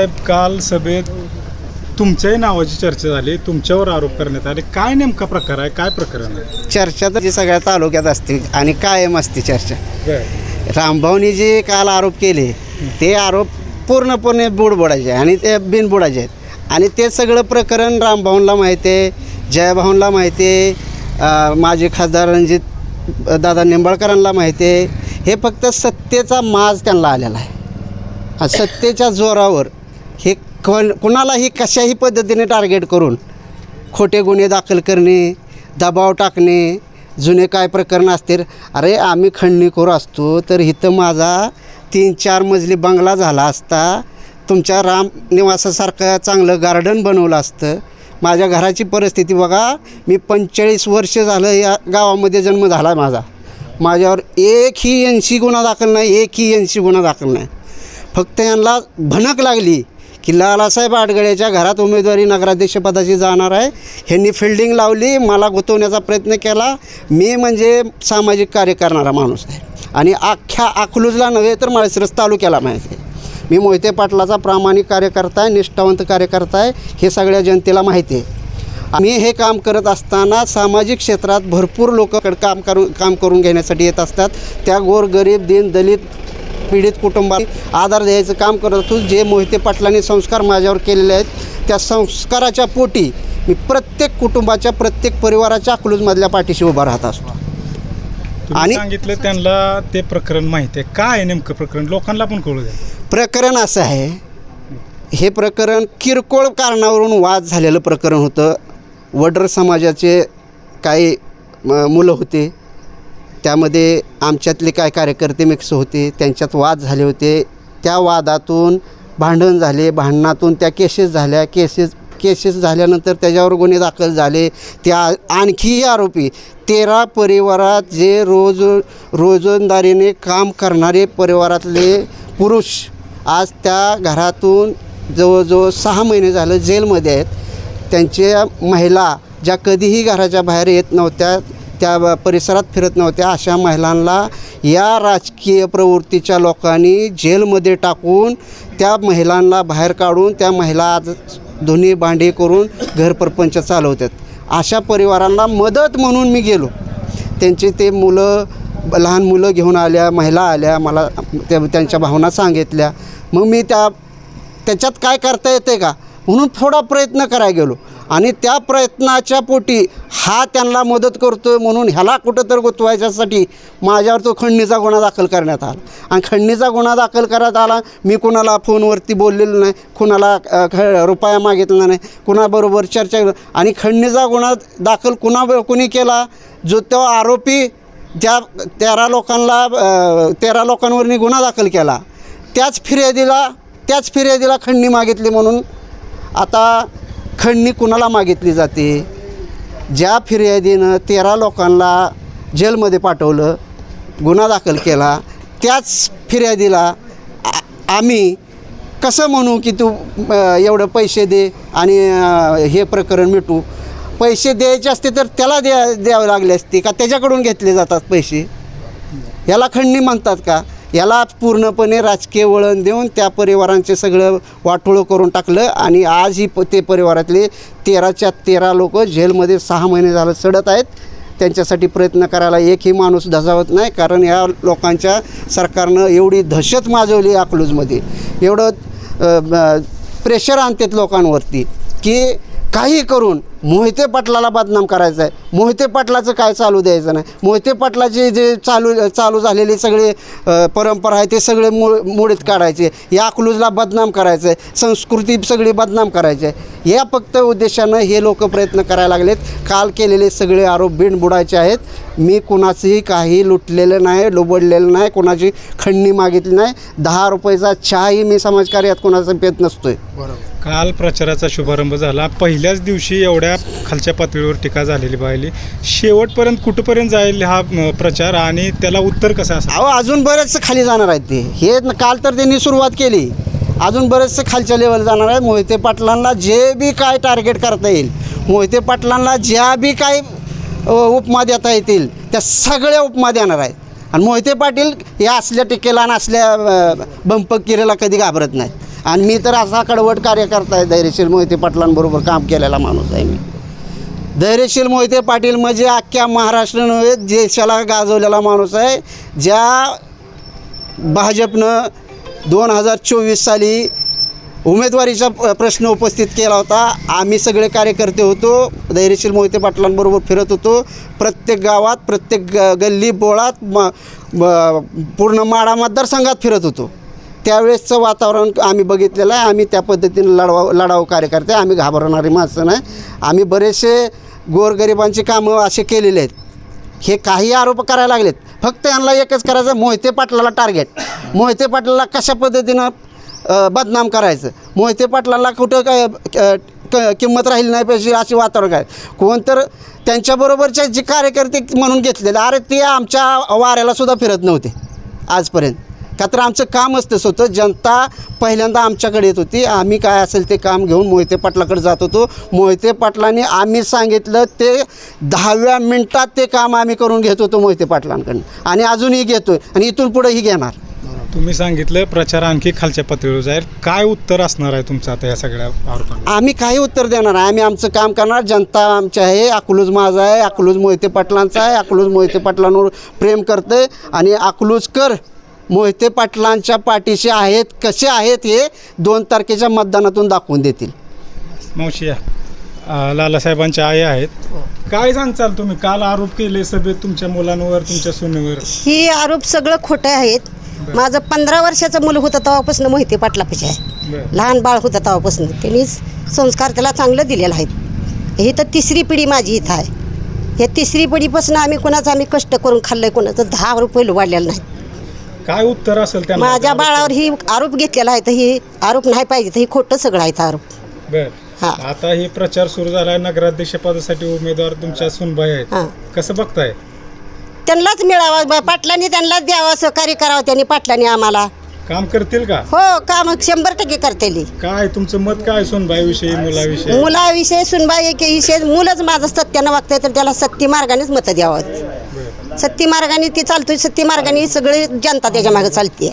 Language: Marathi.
साहेब काल सभेत तुमच्याही नावाची चर्चा झाली तुमच्यावर आरोप करण्यात आले. काय नेमका प्रकार आहे? काय प्रकरण आहे? चर्चा तर जी सगळ्या तालुक्यात असते आणि कायम असते चर्चा. रामभाऊनी जे काल आरोप केले ते आरोप पूर्णपणे बुडबुडायचे आणि ते बिनबुडायचे आहेत. आणि ते सगळं प्रकरण रामभाऊंला माहिती आहे जयभाऊंला माहिती आहे माजी खासदार रणजित दादा निंबाळकरांना माहिती आहे. हे फक्त सत्तेचा माज त्यांना आलेला आहे. सत्तेच्या जोरावर हे कोण कुणालाही कशाही पद्धतीने टार्गेट करून खोटे गुन्हे दाखल करणे दबाव टाकणे जुने काय प्रकरण असतील अरे आम्ही खंडणीखोर असतो तर इथं माझा तीन चार मजली बंगला झाला असता तुमच्या राम निवासासारखं चांगलं गार्डन बनवलं असतं. माझ्या घराची परिस्थिती बघा मी पंचेचाळीस वर्ष झालं या गावामध्ये जन्म झाला आहे माझा. माझ्यावर एकही ऐंशी गुन्हा दाखल नाही एकही ऐंशी गुन्हा दाखल नाही. फक्त यांना भनक लागली. की लालासाहेब आडगळेच्या घरात उमेदवारी नगराध्यक्षपदाची जाणार आहे. ह्यांनी फिल्डिंग लावली मला गुंतवण्याचा प्रयत्न केला. मी म्हणजे सामाजिक कार्य करणारा माणूस आहे. आणि अख्ख्या अकलूजला नव्हे तर माळशिरस तालुक्याला माहिती आहे. मी मोहिते पाटलाचा प्रामाणिक कार्यकर्ता आहे निष्ठावंत कार्यकर्ता आहे हे सगळ्या जनतेला माहिती आहे. आम्ही हे काम करत असताना सामाजिक क्षेत्रात भरपूर लोक काम करून काम करून घेण्यासाठी येत असतात. त्या गोरगरीब दीन दलित पीडित कुटुंबाला आधार द्यायचं काम करत असतो जे मोहिते पाटलांनी संस्कार माझ्यावर केलेले आहेत त्या संस्काराच्या पोटी मी प्रत्येक कुटुंबाच्या प्रत्येक परिवाराच्या अकलूजमधल्या पाठीशी उभा राहत असतो. आणि- सांगितलं त्यांना ते प्रकरण माहिती आहे. काय आहे नेमकं प्रकरण? लोकांना पण कळू द्या. प्रकरण असं आहे हे प्रकरण किरकोळ कारणावरून वाद झालेलं प्रकरण होतं. वडर समाजाचे काही मुलं होते. त्यामध्ये आमच्यातले काय कार्यकर्ते मिक्स होते त्यांच्यात वाद झाले होते. त्या वादातून भांडण झाले. भांडणातून त्या केसेस झाल्या. केसेस केसेस झाल्यानंतर त्याच्यावर गुन्हे दाखल झाले. त्या आणखीही आरोपी तेरा परिवारात जे रोज रोजंदारीने काम करणारे परिवारातले पुरुष आज त्या घरातून जवळजवळ सहा महिने झालं जेलमध्ये आहेत. त्यांच्या महिला ज्या कधीही घराच्या बाहेर येत नव्हत्या त्या परिसरात फिरत नव्हत्या. अशा महिलांना या राजकीय प्रवृत्तीच्या लोकांनी जेलमध्ये टाकून त्या महिलांना बाहेर काढून त्या महिला आज धुनी भांडी करून घरप्रपंच चालवतात. अशा परिवारांना मदत म्हणून मी गेलो. त्यांचे ते मुलं लहान मुलं घेऊन आल्या महिला आल्या मला त्या त्यांच्या भावना सांगितल्या. मग मी त्या त्याच्यात काय करता येते का? म्हणून थोडा प्रयत्न करायला गेलो. आणि त्या प्रयत्नाच्या पोटी हा त्यांना मदत करतो म्हणून ह्याला कुठं तर गुंतवायच्यासाठी माझ्यावर तो खंडणीचा गुन्हा दाखल करण्यात आला. आणि खंडणीचा गुन्हा दाखल करण्यात आला मी कुणाला फोनवरती बोललेलो नाही कुणाला ख रुपया मागितला नाही कुणाबरोबर चर्चा आणि खंडणीचा गुन्हा दाखल कुणा कुणी केला? जो तो आरोपी ज्या तेरा लोकांना तेरा तेरा लोकांवरनी गुन्हा दाखल केला. त्याच फिर्यादीला त्याच फिर्यादीला खंडणी मागितली म्हणून आता खंडणी कुणाला मागितली जाते? ज्या फिर्यादीनं तेरा लोकांना जेलमध्ये पाठवलं गुन्हा दाखल केला त्याच फिर्यादीला आम्ही कसं म्हणू की तू एवढं पैसे दे आणि हे प्रकरण मिटू? पैसे द्यायचे असते तर त्याला द्या द्यावे लागले असते का? त्याच्याकडून घेतले जातात पैसे? याला खंडणी म्हणतात का? याला पूर्णपणे राजकीय वळण देऊन त्या परिवारांचे सगळं वाटोळं करून टाकलं आणि आज ही प ते परिवारातले तेराच्या तेरा लोक जेलमध्ये सहा महिने झालं सडत आहेत. त्यांच्यासाठी प्रयत्न करायला एकही माणूस धजावत नाही कारण या लोकांच्या सरकारनं एवढी दहशत माजवली अकलूजमध्ये. एवढं प्रेशर आणतात लोकांवरती की काही करून मोहिते पाटलाला बदनाम करायचं आहे. मोहिते पाटलाचं काय चालू द्यायचं नाही? मोहिते पाटलाचे जे चालू चालू झालेले सगळे परंपरा आहे ते सगळे मूळ मुळीत काढायचे. या अकलूजला बदनाम करायचं आहे. संस्कृती सगळी बदनाम करायची आहे. या फक्त उद्देशानं हे लोक प्रयत्न करायला लागलेत. काल केलेले सगळे आरोप बिनबुडायचे आहेत. मी कुणाचंही काही लुटलेलं नाही लुबडलेलं नाही कुणाची खंडणी मागितली नाही. दहा रुपयाचा चहाही मी समाजकार्यात कुणाचा पेत नसतोय. काल प्रचाराचा शुभारंभ झाला. पहिल्याच दिवशी एवढ्या खालच्या पातळीवर टीका झालेली पाहिली. शेवटपर्यंत कुठपर्यंत जाईल हा प्रचार आणि त्याला उत्तर कसं असं अहो अजून बरेचसे खाली जाणार आहेत ते. हे काल तर त्यांनी सुरुवात केली. अजून बरेचसे खालच्या लेवल जाणार आहे मोहिते पाटलांना जे बी काय टार्गेट करता येईल मोहिते पाटलांना ज्या बी काय उपमा देता येतील त्या सगळ्या उपमा देणार आहेत. आणि मोहिते पाटील या असल्या टिकेला आणि असल्या बंपक किरेला कधी घाबरत नाही आणि मी तर असा कडवट कार्यकर्ता आहे धैर्यशील मोहिते पाटलांबरोबर काम केलेला माणूस आहे मी. धैर्यशील मोहिते पाटील म्हणजे अख्ख्या महाराष्ट्र नव्हे देशाला गाजवलेला माणूस आहे ज्या भाजपनं दोन हजार चोवीस साली उमेदवारीचा प्रश्न उपस्थित केला होता. आम्ही सगळे कार्यकर्ते होतो धैर्यशील मोहिते पाटलांबरोबर फिरत होतो. प्रत्येक गावात प्रत्येक ग गल्ली बोळात म म- पूर्ण माडा मतदारसंघात फिरत होतो. त्यावेळेसचं वातावरण आम्ही बघितलेलं आहे. आम्ही त्या पद्धतीने लढाव लढाऊ कार्यकर्ते. आम्ही घाबरणारी माणसं नाही. आम्ही बरेचसे गोरगरिबांची कामं असे केलेले आहेत. हे काही आरोप करायला लागलेत. फक्त यांना एकच करायचं मोहिते पाटलाला टार्गेट मोहिते पाटलाला कशा पद्धतीनं बदनाम करायचं? मोहिते पाटलाला कुठं काय क- किंमत राहिली नाही पाहिजे असे वातावरण काय? कोण तर त्यांच्याबरोबरचे जे कार्यकर्ते म्हणून घेतलेले अरे ते आमच्या वाऱ्याला सुद्धा फिरत नव्हते आजपर्यंत. का तर आमचं कामच तसं होतं. जनता पहिल्यांदा आमच्याकडे येत होती. आम्ही काय असेल ते काम घेऊन मोहिते पाटलाकडे जात होतो. मोहिते पाटलांनी आम्ही सांगितलं ते दहाव्या मिनटात ते काम आम्ही करून घेत होतो मोहिते पाटलांकडून. आणि अजूनही घेतोय. आणि इथून पुढेही घेणार. तुम्ही सांगितलं प्रचार आणखी खालच्या पातळीवर जाईल. काय उत्तर असणार आहे तुमचं आता या सगळ्या आरोपांना आम्ही काही उत्तर देणार आहे आम्ही आमचं काम करणार. जनता आमची आहे. अकलूज माझा आहे. अकलूज मोहिते पाटलांचा आहे. अकलूज मोहिते पाटलांवर प्रेम करते आणि अकलूजकर मोहिते पाटलांच्या पाठीशी आहेत कसे आहेत हे दोन तारखेच्या मतदानातून दाखवून देतील. मावशी या. अं, लालासाहेबांच्या आई आहेत. काय सांगचाल तुम्ही? काल आरोप केले सभेत तुमच्या मुलांवर तुमच्या सुनेवर. ही आरोप सगळं खोटं आहेत. माझं पंधरा वर्षाचं मुलं होतं तेव्हापासून मोहिते पाटलापाशी आहे. बरं. लहान बाळ होतं तेव्हापासून. त्यांनी संस्कार त्याला चांगलं दिलेलं आहेत. ही तर तिसरी पिढी माझी इथं आहे. हे तिसरी पिढीपासून आम्ही कोणाचं आम्ही कष्ट करून खाल्लंय कोणाचं दहा रुपये वाढलेलं नाही काय उत्तर असेल त्यांना? माझ्या बाळावर ही आरोप घेतलेला आहे तर ही आरोप नाही पाहिजे तर ही खोटं सगळं आहे आरोप. बर. हा. आता हे प्रचार सुरू झालाय नगराध्यक्ष पदासाठी उमेदवार तुमच्या सुनबाई आहेत. कसं बघताय? त्यांनाच मिळावा बा- पाटलांनी त्यांनाच द्यावं सहकार्य करावं त्यांनी पाटलांनी आम्हाला. काम करतील का? हो काम शंभर टक्के करतेली. काय तुमचं मत काय सुनबाई विषयी मुलाविषयी? मुलाविषयी सुनबाई विषय मुलंच माझं सत्यानं वागतंय तर त्याला सत्य मार्गानेच मतं द्यावं. सत्य मार्गाने ती चालतोय सत्य मार्गाने सगळी जनता त्याच्यामागे चालते